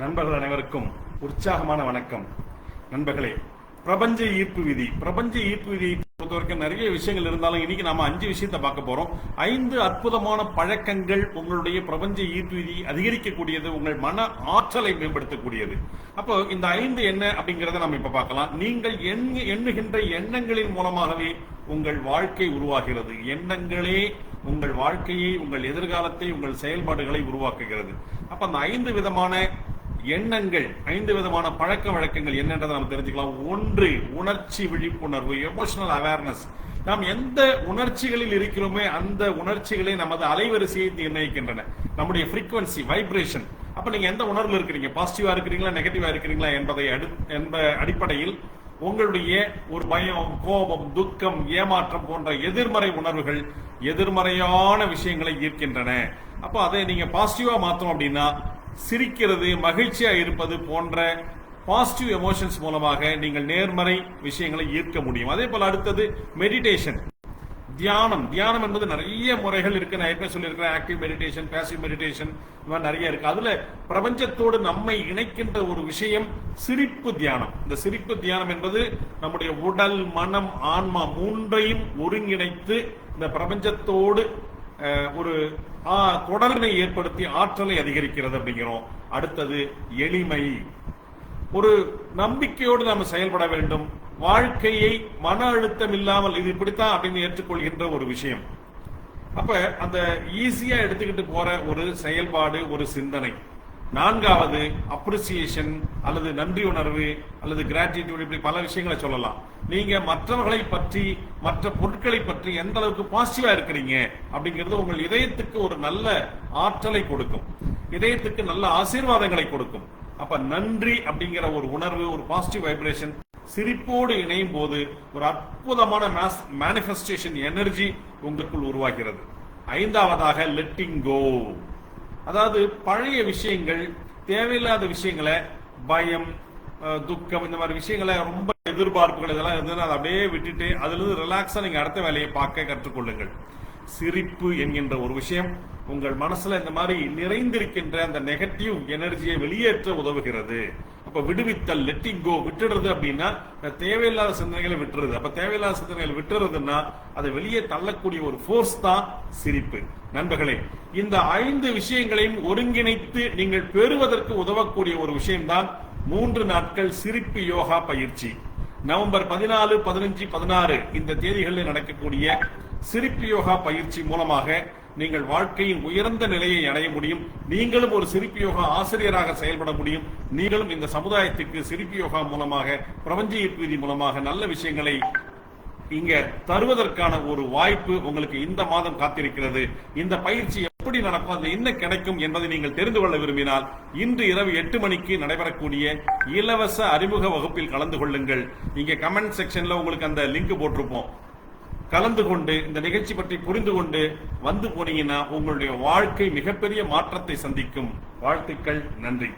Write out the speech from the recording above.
நண்பர்கள் அனைவருக்கும் உற்சாகமான வணக்கம். நண்பர்களே பிரபஞ்ச ஈர்ப்பு விதி. பிரபஞ்ச ஈர்ப்பு விதியை பொறுத்த வரைக்கும் நிறைய விஷயங்கள் இருந்தாலும் இன்னைக்கு நாம அஞ்சு விஷயத்தை பார்க்க போறோம். ஐந்து அற்புதமான பழக்கங்கள் உங்களுடைய பிரபஞ்ச ஈர்ப்பு விதி அதிகரிக்கக்கூடியது உங்கள் மன ஆற்றலை மேம்படுத்தக்கூடியது. அப்போ இந்த ஐந்து என்ன அப்படிங்கறத நம்ம இப்ப பார்க்கலாம். நீங்கள் எண்ணு எண்ணுகின்ற எண்ணங்களின் மூலமாகவே உங்கள் வாழ்க்கை உருவாகிறது. எண்ணங்களே உங்கள் வாழ்க்கையை உங்கள் எதிர்காலத்தை உங்கள் செயல்பாடுகளை உருவாக்குகிறது. அப்ப அந்த ஐந்து விதமான எண்ணங்கள் ஐந்து விதமான பழக்க வழக்கங்கள் என்னன்றதை நம்ம தெரிஞ்சுக்கலாம். ஒன்று உணர்ச்சி விழிப்புணர்வு எமோஷனல் அவேர்னஸ் நாம் எந்த உணர்ச்சிகளில் இருக்கிறோமே அந்த உணர்ச்சிகளை நமது அலைவரிசையை நிர்ணயிக்கின்றன. நம்முடைய ஃப்ரீக்வன்சி வைப்ரேஷன் அப்ப நீங்க எந்த உணர்வில் இருக்கிறீங்க? பாசிட்டிவா இருக்கிறீங்களா நெகட்டிவா இருக்கிறீங்களா என்பதை அடு என்ப அடிப்படையில் உங்களுடைய ஒரு பயம் கோபம் துக்கம் ஏமாற்றம் போன்ற எதிர்மறை உணர்வுகள் எதிர்மறையான விஷயங்களை ஈர்க்கின்றன. அப்போ அதை நீங்க பாசிட்டிவா மாத்தோம் அப்படின்னா சிரிக்கிறது மகிழ்ச்சியாக இருப்பது போன்ற பாசிட்டிவ் எமோஷன்ஸ் மூலமாக நீங்கள் நேர்மறை விஷயங்களை ஈர்க்க முடியும். அதே போல் அடுத்தது மெடிடேஷன் தியானம். தியானம் என்பது நிறைய முறைகள் இருக்கு. நான் ஏற்கனவே சொல்லியிருக்கிறேன் ஆக்டிவ் மெடிடேஷன் பேசிவ் மெடிடேஷன் இந்த மாதிரி நிறைய இருக்கு. அதுல பிரபஞ்சத்தோடு நம்மை இணைக்கின்ற ஒரு விஷயம் சிரிப்பு தியானம். இந்த சிரிப்பு தியானம் என்பது நம்முடைய உடல் மனம் ஆன்மா மூன்றையும் ஒருங்கிணைத்து இந்த பிரபஞ்சத்தோடு ஒரு ஆ, தொடர்பினை ஏற்படுத்தி ஆற்றலை அதிகரிக்கிறது அப்படிங்கிறோம். அடுத்தது எளிமை. ஒரு நம்பிக்கையோடு நாம் செயல்பட வேண்டும். வாழ்க்கையை மன அழுத்தம் இல்லாமல் இது இப்படித்தான் அப்படின்னு ஏற்றுக்கொள்கின்ற ஒரு விஷயம். அப்ப அந்த ஈஸியா எடுத்துக்கிட்டு போற ஒரு செயல்பாடு ஒரு சிந்தனை. நான்காவது அப்ரிசியேஷன் அல்லது நன்றி உணர்வு அல்லது கிராட்டிடியூட் இப்படி பல விஷயங்களை சொல்லலாம். நீங்க மற்றவர்களை பற்றி மற்ற பொருட்களை பற்றி எந்த அளவுக்கு பாசிட்டிவா இருக்கிறீங்க அப்படிங்கிறது உங்கள் இதயத்துக்கு ஒரு நல்ல ஆற்றலை கொடுக்கும். இதயத்துக்கு நல்ல ஆசீர்வாதங்களை கொடுக்கும். அப்ப நன்றி அப்படிங்கிற ஒரு உணர்வு ஒரு பாசிட்டிவ் வைப்ரேஷன் சிரிப்போடு இணையும் போது ஒரு அற்புதமான மேனிஃபெஸ்டேஷன் எனர்ஜி உங்களுக்குள் உருவாகிறது. ஐந்தாவதாக லெட்டிங் கோ அதாவது பழைய விஷயங்கள் தேவையில்லாத விஷயங்களை பயம் துக்கம் இந்த மாதிரி விஷயங்களை ரொம்ப எதிர்பார்ப்புகள் இதெல்லாம் இருந்ததுன்னா அதை அப்படியே விட்டுட்டு அதுலேருந்து ரிலாக்ஸாக நீங்கள் அடுத்த வேலையை பார்க்க கற்றுக்கொள்ளுங்கள். சிரிப்பு என்கின்ற ஒரு விஷயம் உங்கள் மனசுல இந்த மாதிரி நிறைந்திருக்கின்ற அந்த நெகட்டிவ் எனர்ஜியை வெளியேற்ற உதவுகிறது. அப்ப விடுவித்தல் லெட்டிங் கோ விட்டுடுறது அப்படின்னா தேவையில்லாத சிந்தனைகளை விட்டுறது. அப்ப தேவையில்லாத சிந்தனைகளை விட்டுறதுன்னா அதை வெளியே தள்ளக்கூடிய ஒரு ஃபோர்ஸ் தான் சிரிப்பு. நண்பர்களே இந்த ஐந்து விஷயங்களையும் ஒருங்கிணைத்து நீங்கள் பெறுவதற்கு உதவக்கூடிய ஒரு விஷயம்தான் மூன்று நாட்கள் சிரிப்பு யோகா பயிற்சி. நவம்பர் பதினாலு பதினஞ்சு பதினாறு இந்த தேதிகளில் நடக்கக்கூடிய சிரிப்பு யோகா பயிற்சி மூலமாக நீங்கள் வாழ்க்கையின் உயர்ந்த நிலையை அடைய முடியும். நீங்களும் ஒரு சிரிப்பு யோகா ஆசிரியராக செயல்பட முடியும். நீங்களும் இந்த சமுதாயத்திற்கு சிரிப்பு யோகா மூலமாக பிரபஞ்ச ஈர்ப்பு விதி மூலமாக நல்ல விஷயங்களை இங்க தருவதற்கான ஒரு வாய்ப்பு உங்களுக்கு இந்த மாதம் காத்திருக்கிறது. இந்த பயிற்சி எப்படி நடக்கும் அது என்ன கிடைக்கும் என்பதை நீங்கள் தெரிந்து கொள்ள விரும்பினால் இன்று இரவு எட்டு மணிக்கு நடைபெறக்கூடிய இலவச அறிமுக வகுப்பில் கலந்து கொள்ளுங்கள். இங்க கமெண்ட் செக்ஷன்ல உங்களுக்கு அந்த லிங்க் போட்டிருப்போம். கலந்து கொண்டு இந்த நிகழ்ச்சி பற்றி புரிந்து கொண்டு வந்து போனீங்கன்னா உங்களுடைய வாழ்க்கை மிகப்பெரிய மாற்றத்தை சந்திக்கும். வாழ்த்துக்கள் நன்றி.